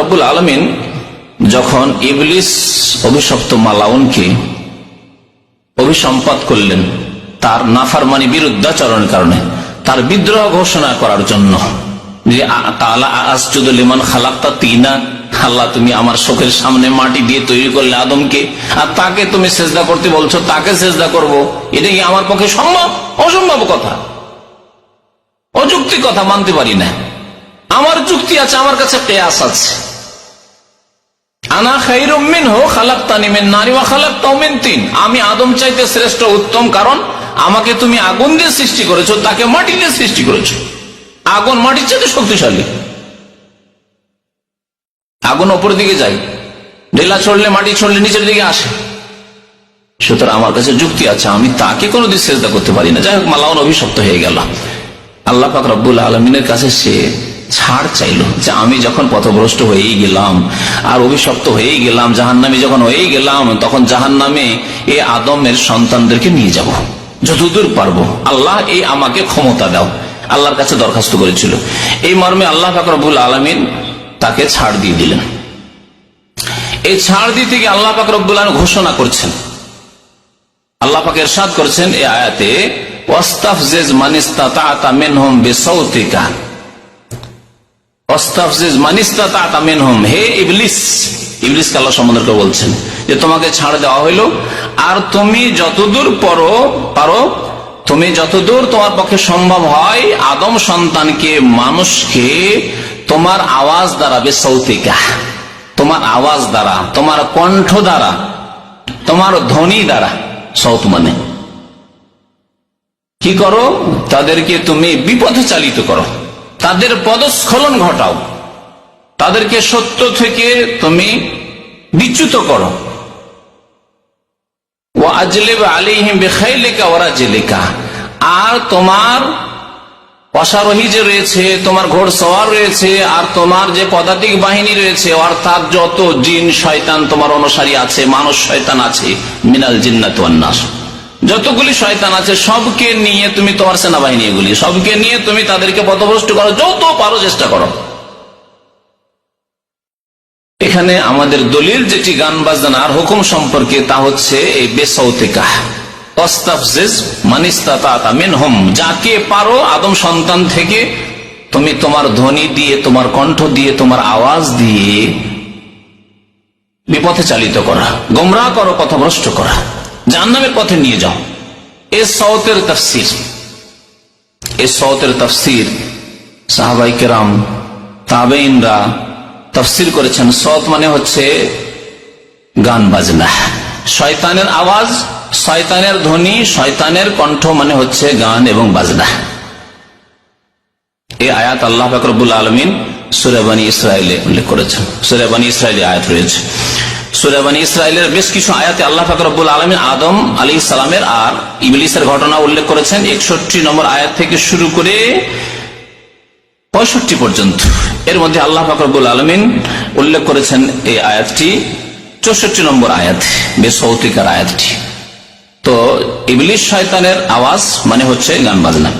রব্বুল আলমিন যখন ইবলিস অভিশপ্ত মালাউনকে অভিসম্পাদ করলেন, তার নাফারমানি বিরুদ্ধাচরণের কারণে, তার বিদ্রোহ ঘোষণা করার জন্য, যে লিমান খালাক্তা তিনা, আল্লাহ তুমি আমার চোখের সামনে মাটি দিয়ে তৈরি করলে আদমকে, আর তাকে তুমি চেষ্টা করতে বলছো, তাকে চেষ্টা করব। এটা কি আমার পক্ষে সম্ভব? অসম্ভব কথা। অযুক্তি কথা মানতে পারি না। আমার যুক্তি আছে, আমার কাছে কেয়াস আছে। আমি আদম চাইতে শ্রেষ্ঠ উত্তম কারণ আমাকে তুমি আগুন দিয়ে সৃষ্টি করেছ, তাকে মাটি দিয়ে সৃষ্টি করেছ। আগুন মাটির চাইতে শক্তিশালী। আগুন ওপরের দিকে যায়, ঢেলা ছড়লে, মাটি ছড়লে নিচের দিকে আসে। সুতরাং আমার কাছে যুক্তি আছে, আমি তাকে কোনোদিন চেষ্টা করতে পারি না। যাই হোক, মালাউন অভিশপ্ত হয়ে গেল। আল্লাহ পাক রব্বুল আলমিনের কাছে সে ছাড় চাইলো যে আমি যখন পথভ্রষ্ট হয়েই গেলাম আর অভিশপ্ত হয়েই গেলাম, জাহান্নামে যখন হয়েই গেলাম, তখন জাহান্নামে এ আদমের সন্তানদেরকে নিয়ে যাব। যতদূর পারব, আল্লাহ এই আমাকে ক্ষমতা দাও। আল্লাহর কাছে দরখাস্ত করেছিল। এই মর্মে আল্লাহ পাক রব্বুল আলমিন তাকে ছাড় দিয়ে দিলেন। এই ছাড় দিতে গিয়ে আল্লাহ পাক রব্বুল আলম ঘোষণা করছেন। আল্লাহ পাক এরশাদ করেছেন এই আয়াতে মিনহুম বিসাউতিকা ওয়াস্তাফজিজ মানিস্তাতা মিনহুম বলছেন যে তোমাকে ছাড় দেওয়া হইল, আর তুমি যতদূর পরো পারো, তুমি যতদূর তোমার পক্ষে সম্ভব হয়, আদম সন্তানকে, মানুষকে তোমার আওয়াজ দ্বারা, বেসৌতিকা, তোমার আওয়াজ দ্বারা, তোমার কণ্ঠ দ্বারা, তোমার ধ্বনি দ্বারা সৌত মানে। কি করো? তাদেরকে তুমি বিপথে চালিত করো। তাদের পদস্খলন ঘটাও। তাদেরকে সত্য থেকে তুমি বিচ্যুত করো। আর তোমার অশ্বারোহী যে রয়েছে, তোমার ঘোড় সওয়ার রয়েছে, আর তোমার যে পদাতিক বাহিনী রয়েছে, অর্থাৎ যত জিন, শয়তান তোমার অনুসারী আছে, মানুষ, শয়তান আছে, মিনাল জিন্নাত নাস। যতগুলি শয়তান আছে, সবকে নিয়ে তুমি তোমার সেনাবাহিনী এগুলি, সবকে নিয়ে তুমি তাদেরকে পথভ্রষ্ট করো, যত পারো চেষ্টা করো। এখানে আমাদের দলিল যেটি গান বাজনার হুকুম সম্পর্কে, তা হচ্ছে এই বেসৌতিকা। যাকে পারো আদম সন্তান থেকে তুমি তোমার ধ্বনি দিয়ে, তোমার কণ্ঠ দিয়ে, তোমার আওয়াজ দিয়ে বিপথে চালিত করা গোমরা করো, পথভ্রষ্ট করা। জাহান্নামের পথে নিয়ে যাও। এ সৌতের তফসির। এ সৌতের তফসির সাহাবাই কেরাম তাবেইনরা তফসির করেছেন। সৎ মানে হচ্ছে গান বাজনা। শয়তানের আওয়াজ, শয়তানের ধ্বনি, শয়তানের কণ্ঠ মানে হচ্ছে গান এবং বাজনা। এই আয়াত আল্লাহ ফাকরবুল আলমিন সুরেবানী ইসরায়েলে উল্লেখ করেছেন। সুরেবানী ইসরায়েলি আয়াত রয়েছে। সুরেবানী ইসরায়েলের বেশ কিছু আয়াতে আল্লাহ ফাকরবুল আলমিন আদম আলী ইসলামের আর ইবলিসের ঘটনা উল্লেখ করেছেন একষট্টি নম্বর আয়াত থেকে শুরু করে পঁয়ষট্টি পর্যন্ত। এর মধ্যে আল্লাহ ফাকরবুল আলমিন উল্লেখ করেছেন এই আয়াতটি, চৌষট্টি নম্বর আয়াত, বেসৌতিকার আয়াতটি। তো ইবলিশ শয়তানের আওয়াজ মানে হচ্ছে গান বাজনা।